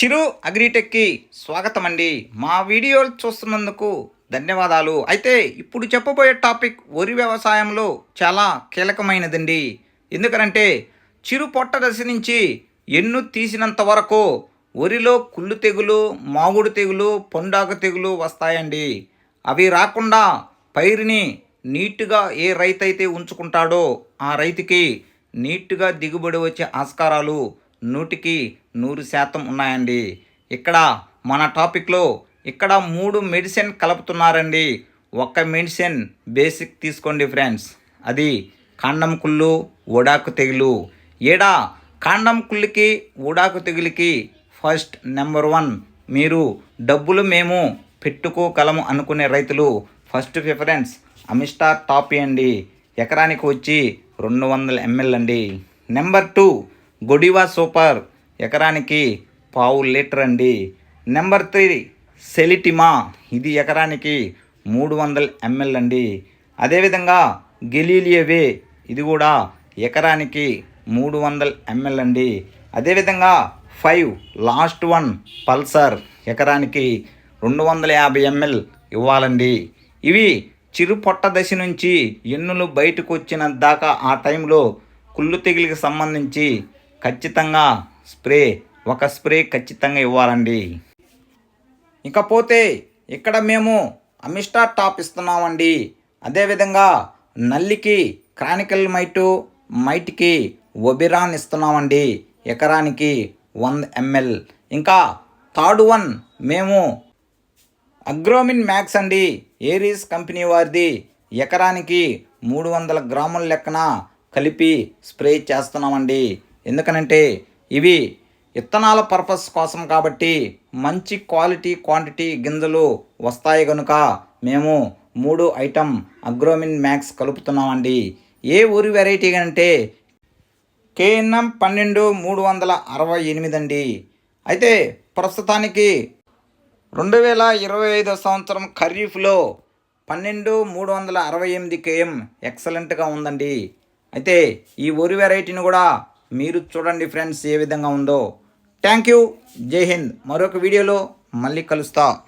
చిరు అగ్రిటెక్కి స్వాగతం అండి మా వీడియోలు చూస్తున్నందుకు ధన్యవాదాలు. అయితే ఇప్పుడు చెప్పబోయే టాపిక్ వరి వ్యవసాయంలో చాలా కీలకమైనదండి. ఎందుకనంటే చిరు పొట్ట దశ నుంచి ఎన్ను తీసినంత వరకు వరిలో కుళ్ళు తెగులు మాగుడు తెగులు పొండాకు తెగులు వస్తాయండి. అవి రాకుండా పైరుని నీట్గా ఏ రైతు అయితే ఉంచుకుంటాడో ఆ రైతుకి నీట్గా దిగుబడి వచ్చే ఆస్కారాలు నూటికి నూరు శాతం ఉన్నాయండి. ఇక్కడ మన టాపిక్లో ఇక్కడ మూడు మెడిసిన్ కలుపుతున్నారండి. ఒక్క మెడిసిన్ బేసిక్ తీసుకోండి ఫ్రెండ్స్. అది కాండం కుళ్ళు ఓడాకు తెగులు. ఏడా కాండం కుళ్ళుకి ఊడాకు తెగులుకి ఫస్ట్ నెంబర్ వన్ మీరు డబ్బులు మేము పెట్టుకోగలము అనుకునే రైతులు ఫస్ట్ ప్రిఫరెన్స్ అమిస్టార్ టాప్ అండి. ఎకరానికి వచ్చి రెండు వందల ఎంఎల్ అండి. Number two Godiva super. ఎకరానికి పావు లీటర్ అండి. నెంబర్ త్రీ సెలిటిమా. ఇది ఎకరానికి మూడు వందల ఎంఎల్ అండి. అదేవిధంగా గెలీలియవే ఇది కూడా ఎకరానికి మూడు వందల ఎంఎల్ అండి. అదేవిధంగా ఫైవ్ లాస్ట్ వన్ పల్సర్ ఎకరానికి రెండు వందల యాభై ఎంఎల్ ఇవ్వాలండి. ఇవి చిరు పొట్ట దశ నుంచి ఎన్నులు బయటకు వచ్చిన దాకా ఆ టైంలో కుళ్ళు తెగిలికి సంబంధించి ఖచ్చితంగా స్ప్రే ఒక స్ప్రే ఖచ్చితంగా ఇవ్వాలండి. ఇకపోతే ఇక్కడ మేము అమిస్టా టాప్ ఇస్తున్నామండి. అదేవిధంగా నల్లికి క్రానికల్ మైటు మైట్కి ఒబిరాన్ ఇస్తున్నామండి. ఎకరానికి వంద ఎంఎల్. ఇంకా థర్డ్ వన్ మేము అగ్రోమిన్ మ్యాక్స్ అండి. ఏరీస్ కంపెనీ వారిది ఎకరానికి మూడు వందల గ్రాముల లెక్కన కలిపి స్ప్రే చేస్తున్నామండి. ఎందుకనంటే ఇవి విత్తనాల పర్పస్ కోసం కాబట్టి మంచి క్వాలిటీ క్వాంటిటీ గింజలు వస్తాయి కనుక మేము మూడు ఐటమ్ అగ్రోమిన్ మ్యాక్స్ కలుపుతున్నామండి. ఏ ఊరి వెరైటీ అంటే కేఎన్ఎం పన్నెండు మూడు వందల అరవై ఎనిమిది అండి. అయితే ప్రస్తుతానికి రెండు వేల ఇరవై ఐదో సంవత్సరం ఖరీఫ్లో పన్నెండు మూడు వందల అరవై ఎనిమిది కేఎం ఎక్సలెంట్గా ఉందండి. అయితే ఈ వరి వెరైటీని కూడా మీరు చూడండి ఫ్రెండ్స్ ఏ విధంగా ఉందో. Thank you. జై హింద్. మరొక వీడియోలో మళ్ళీ కలుస్తా.